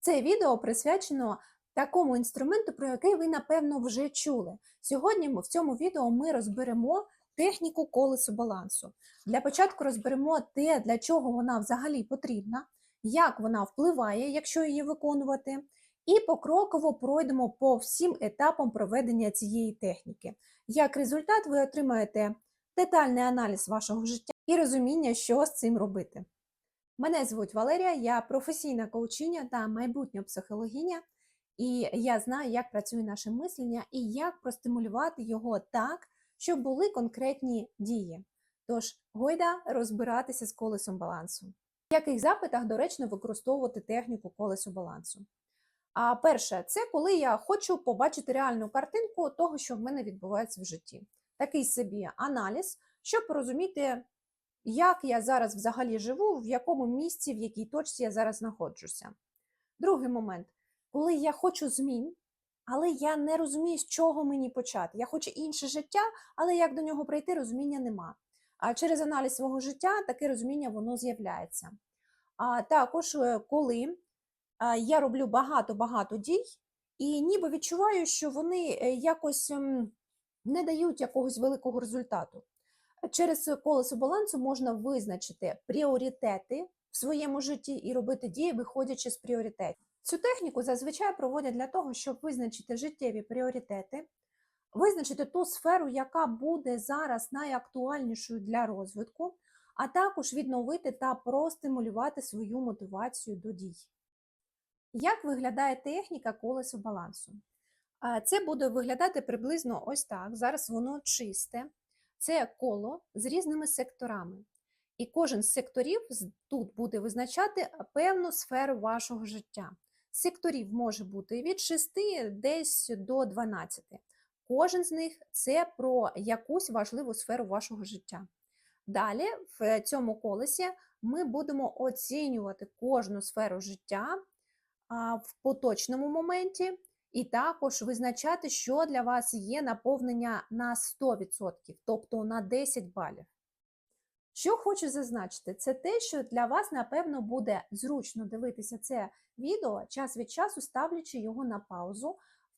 Це відео присвячено такому інструменту, про який ви, напевно, вже чули. Сьогодні в цьому відео ми розберемо техніку колесо балансу. Для початку розберемо те, для чого вона взагалі потрібна, як вона впливає, якщо її виконувати, і покроково пройдемо по всім етапам проведення цієї техніки. Як результат, ви отримаєте детальний аналіз вашого життя і розуміння, що з цим робити. Мене звуть Валерія, я професійна коучиня та майбутня психологиня, і я знаю, як працює наше мислення і як простимулювати його так, щоб були конкретні дії. Тож, гойда розбиратися з колесом балансу. В яких запитах доречно використовувати техніку колесу балансу? А перше, це коли я хочу побачити реальну картинку того, що в мене відбувається в житті. Такий собі аналіз, щоб порозуміти, як я зараз взагалі живу, в якому місці, в якій точці я зараз знаходжуся. Другий момент, коли я хочу змін, але я не розумію, з чого мені почати. Я хочу інше життя, але як до нього прийти, розуміння нема. А через аналіз свого життя таке розуміння воно з'являється. А також, е, коли я роблю багато-багато дій, і ніби відчуваю, що вони е, якось ем, не дають якогось великого результату. Через колесо балансу можна визначити пріоритети в своєму житті і робити дії, виходячи з пріоритетів. Цю техніку зазвичай проводять для того, щоб визначити життєві пріоритети, визначити ту сферу, яка буде зараз найактуальнішою для розвитку, а також відновити та простимулювати свою мотивацію до дій. Як виглядає техніка колесо балансу? Це буде виглядати приблизно ось так. Зараз воно чисте. Це коло з різними секторами. І кожен з секторів тут буде визначати певну сферу вашого життя. Секторів може бути від 6 десь до 12. Кожен з них це про якусь важливу сферу вашого життя. Далі, в цьому колесі, ми будемо оцінювати кожну сферу життя в поточному моменті, і також визначати, що для вас є наповнення на 100%, тобто на 10 балів. Що хочу зазначити, це те, що для вас, напевно, буде зручно дивитися це відео час від часу, ставлячи його на паузу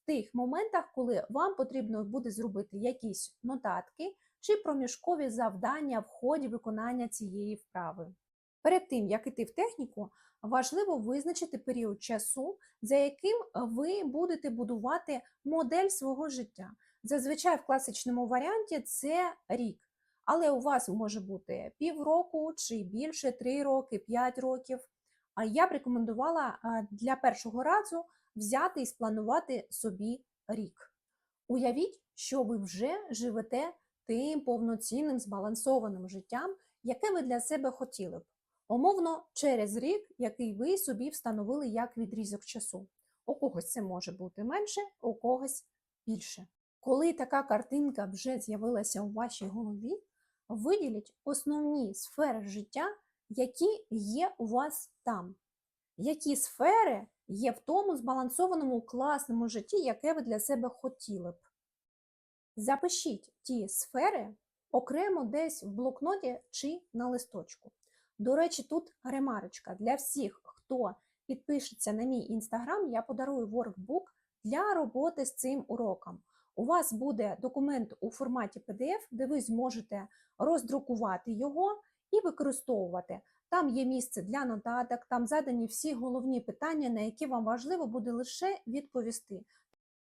в тих моментах, коли вам потрібно буде зробити якісь нотатки чи проміжкові завдання в ході виконання цієї вправи. Перед тим, як іти в техніку, важливо визначити період часу, за яким ви будете будувати модель свого життя. Зазвичай в класичному варіанті це рік. Але у вас може бути півроку чи більше, 3 роки, 5 років. А я б рекомендувала для першого разу взяти і спланувати собі рік. Уявіть, що ви вже живете тим повноцінним збалансованим життям, яке ви для себе хотіли б. Умовно, через рік, який ви собі встановили як відрізок часу. У когось це може бути менше, у когось більше. Коли така картинка вже з'явилася у вашій голові, виділіть основні сфери життя, які є у вас там. Які сфери є в тому збалансованому класному житті, яке ви для себе хотіли б. Запишіть ті сфери окремо десь в блокноті чи на листочку. До речі, тут ремарочка для всіх, хто підпишеться на мій інстаграм, я подарую воркбук для роботи з цим уроком. У вас буде документ у форматі PDF, де ви зможете роздрукувати його і використовувати. Там є місце для нотаток, там задані всі головні питання, на які вам важливо буде лише відповісти.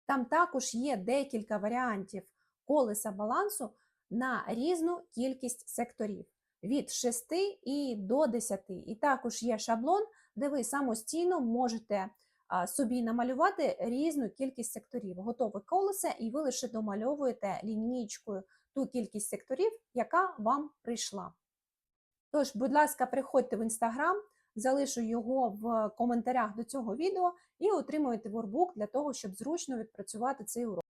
Там також є декілька варіантів колеса балансу на різну кількість секторів від 6 і до 10. І також є шаблон, де ви самостійно можете собі намалювати різну кількість секторів. Готове колесо, і ви лише домальовуєте лінійкою ту кількість секторів, яка вам прийшла. Тож, будь ласка, приходьте в інстаграм, залишу його в коментарях до цього відео і отримуєте воркбук для того, щоб зручно відпрацювати цей урок.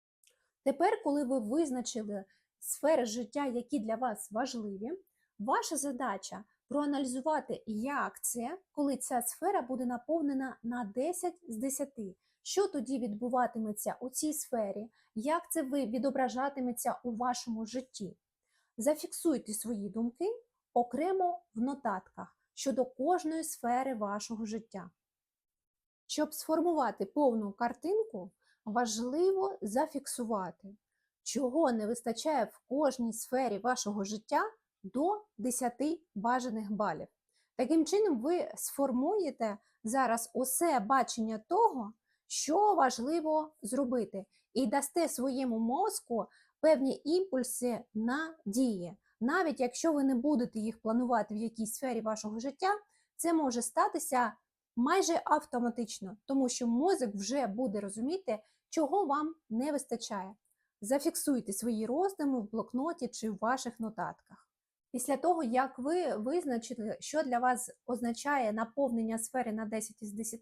Тепер, коли ви визначили сфери життя, які для вас важливі, ваша задача проаналізувати, як це, коли ця сфера буде наповнена на 10 з 10. Що тоді відбуватиметься у цій сфері, як це ви відображатиметься у вашому житті? Зафіксуйте свої думки окремо в нотатках щодо кожної сфери вашого життя. Щоб сформувати повну картинку, важливо зафіксувати, чого не вистачає в кожній сфері вашого життя до 10 бажаних балів. Таким чином, ви сформуєте зараз усе бачення того, що важливо зробити, і дасте своєму мозку певні імпульси на дії. Навіть якщо ви не будете їх планувати в якійсь сфері вашого життя, це може статися майже автоматично, тому що мозок вже буде розуміти, чого вам не вистачає. Зафіксуйте свої роздуми в блокноті чи в ваших нотатках. Після того, як ви визначили, що для вас означає наповнення сфери на 10 із 10,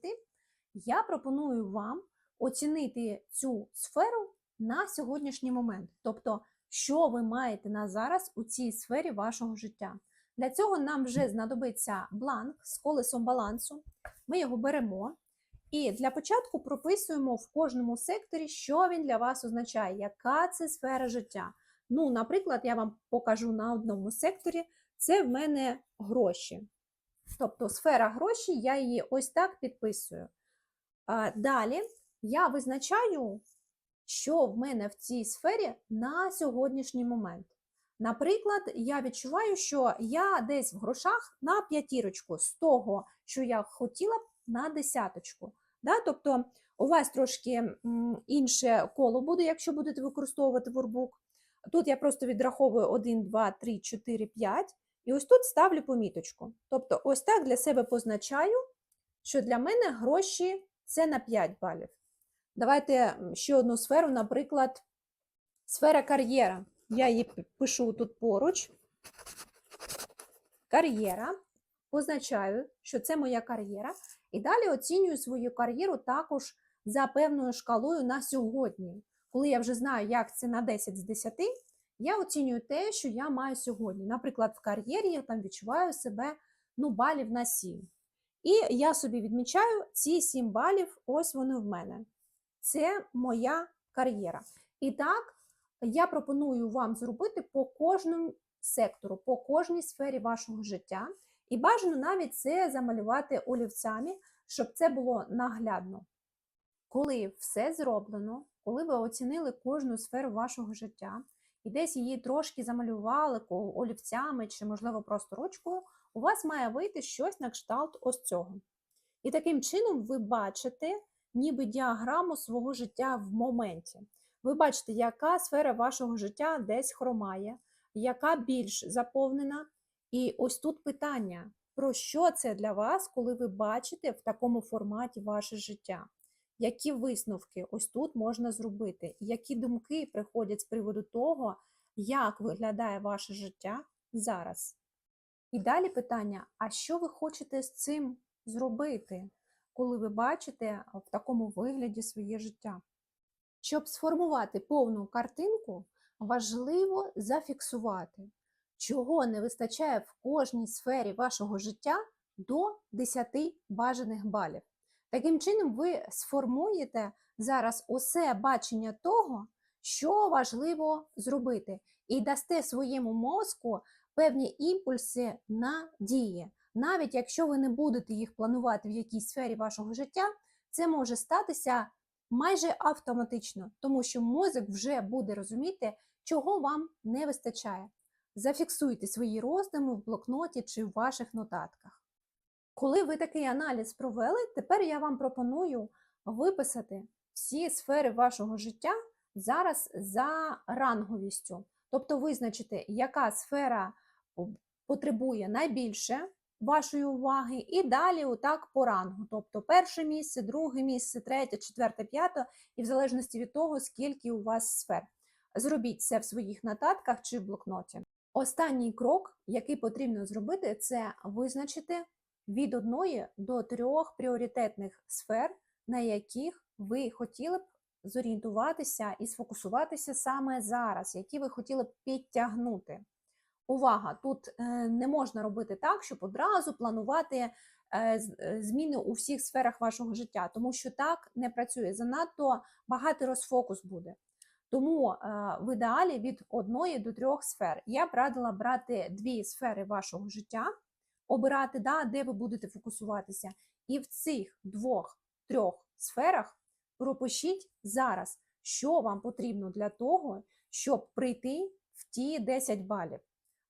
я пропоную вам оцінити цю сферу на сьогоднішній момент. Тобто, що ви маєте на зараз у цій сфері вашого життя. Для цього нам вже знадобиться бланк з колесом балансу. Ми його беремо і для початку прописуємо в кожному секторі, що він для вас означає, яка це сфера життя. Ну, наприклад, я вам покажу на одному секторі, це в мене гроші. Тобто сфера гроші, я її ось так підписую. Далі я визначаю, що в мене в цій сфері на сьогоднішній момент. Наприклад, я відчуваю, що я десь в грошах на п'ятірочку з того, що я хотіла б на десяточку. Да? Тобто у вас трошки інше коло буде, якщо будете використовувати ворбук. Тут я просто відраховую 1, 2, 3, 4, 5. І ось тут ставлю поміточку. Тобто, ось так для себе позначаю, що для мене гроші це на 5 балів. Давайте ще одну сферу, наприклад, сфера кар'єра. Я її пишу тут поруч. Кар'єра. Позначаю, що це моя кар'єра. І далі оцінюю свою кар'єру також за певною шкалою на сьогодні. Коли я вже знаю, як це на 10 з 10, я оцінюю те, що я маю сьогодні. Наприклад, в кар'єрі я там відчуваю себе ну, балів на 7. І я собі відмічаю ці 7 балів, ось вони в мене. Це моя кар'єра. І так, я пропоную вам зробити по кожному сектору, по кожній сфері вашого життя. І бажано навіть це замалювати олівцями, щоб це було наглядно. Коли все зроблено, коли ви оцінили кожну сферу вашого життя і десь її трошки замалювали олівцями чи, можливо, просто ручкою, у вас має вийти щось на кшталт ось цього. І таким чином ви бачите ніби діаграму свого життя в моменті. Ви бачите, яка сфера вашого життя десь хромає, яка більш заповнена. І ось тут питання: про що це для вас, коли ви бачите в такому форматі ваше життя? Які висновки ось тут можна зробити? Які думки приходять з приводу того, як виглядає ваше життя зараз? І далі питання: а що ви хочете з цим зробити, коли ви бачите в такому вигляді своє життя? Щоб сформувати повну картинку, важливо зафіксувати, чого не вистачає в кожній сфері вашого життя до 10 бажаних балів. Таким чином, ви сформуєте зараз усе бачення того, що важливо зробити, і дасте своєму мозку певні імпульси на дії. Навіть якщо ви не будете їх планувати в якійсь сфері вашого життя, це може статися майже автоматично, тому що мозок вже буде розуміти, чого вам не вистачає. Зафіксуйте свої роздуми в блокноті чи в ваших нотатках. Коли ви такий аналіз провели, тепер я вам пропоную виписати всі сфери вашого життя зараз за ранговістю. Тобто визначити, яка сфера потребує найбільше вашої уваги, і далі отак по рангу. Тобто перше місце, друге місце, третє, четверте, п'яте, і в залежності від того, скільки у вас сфер. Зробіть це в своїх нотатках чи в блокноті. Останній крок, який потрібно зробити, це визначити від одної до трьох пріоритетних сфер, на яких ви хотіли б зорієнтуватися і сфокусуватися саме зараз, які ви хотіли б підтягнути. Увага! Тут е, не можна робити так, щоб одразу планувати е, е, зміни у всіх сферах вашого життя, тому що так не працює. Занадто багатий розфокус буде. Тому в ідеалі від одної до трьох сфер я б радила брати дві сфери вашого життя, обирати, да, де ви будете фокусуватися, і в цих двох трьох сферах, пропишіть зараз, що вам потрібно для того, щоб прийти в ті 10 балів.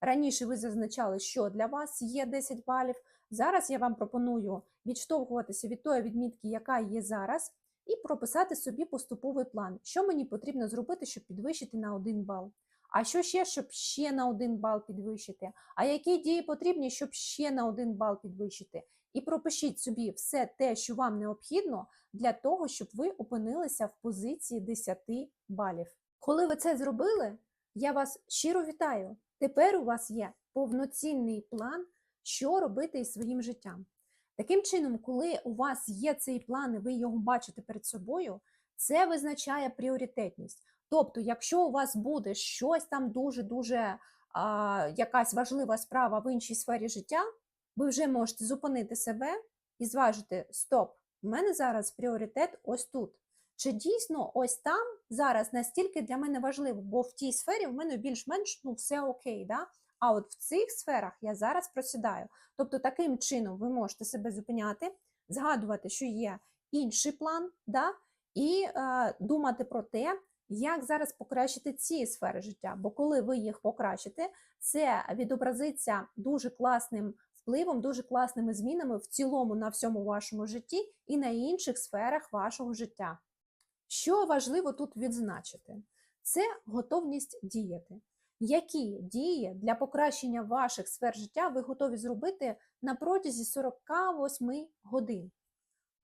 Раніше ви зазначали, що для вас є 10 балів. Зараз я вам пропоную відштовхуватися від тої відмітки, яка є зараз, і прописати собі поступовий план, що мені потрібно зробити, щоб підвищити на 1 бал. А що ще, щоб ще на 1 бал підвищити? А які дії потрібні, щоб ще на 1 бал підвищити? І пропишіть собі все те, що вам необхідно, для того, щоб ви опинилися в позиції 10 балів. Коли ви це зробили, я вас щиро вітаю. Тепер у вас є повноцінний план, що робити із своїм життям. Таким чином, коли у вас є цей план, і ви його бачите перед собою, це визначає пріоритетність. Тобто, якщо у вас буде щось там дуже-дуже а, якась важлива справа в іншій сфері життя, ви вже можете зупинити себе і зважити: стоп, в мене зараз пріоритет ось тут. Чи дійсно ось там зараз настільки для мене важливо, бо в тій сфері в мене більш-менш ну, все окей, да? а от в цих сферах я зараз просідаю. Тобто, таким чином ви можете себе зупиняти, згадувати, що є інший план, да? і е, думати про те, як зараз покращити ці сфери життя. Бо коли ви їх покращите, це відобразиться дуже класним впливом, дуже класними змінами в цілому на всьому вашому житті і на інших сферах вашого життя. Що важливо тут відзначити? Це готовність діяти. Які дії для покращення ваших сфер життя ви готові зробити на протязі 48 годин?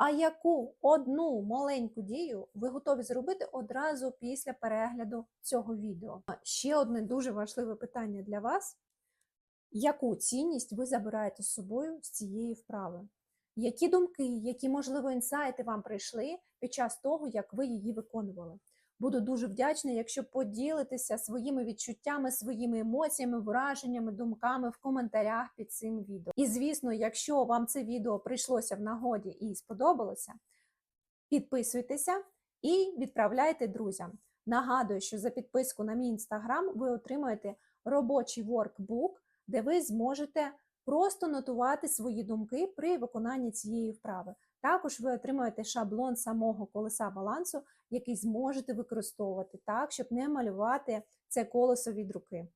А яку одну маленьку дію ви готові зробити одразу після перегляду цього відео? Ще одне дуже важливе питання для вас: яку цінність ви забираєте з собою з цієї вправи? Які думки, які, можливо, інсайти вам прийшли під час того, як ви її виконували? Буду дуже вдячна, якщо поділитеся своїми відчуттями, своїми емоціями, враженнями, думками в коментарях під цим відео. І, звісно, якщо вам це відео прийшлося в нагоді і сподобалося, підписуйтеся і відправляйте друзям. Нагадую, що за підписку на мій інстаграм ви отримаєте робочий воркбук, де ви зможете просто нотувати свої думки при виконанні цієї вправи. Також ви отримаєте шаблон самого колеса балансу, який зможете використовувати так, щоб не малювати це колесо від руки.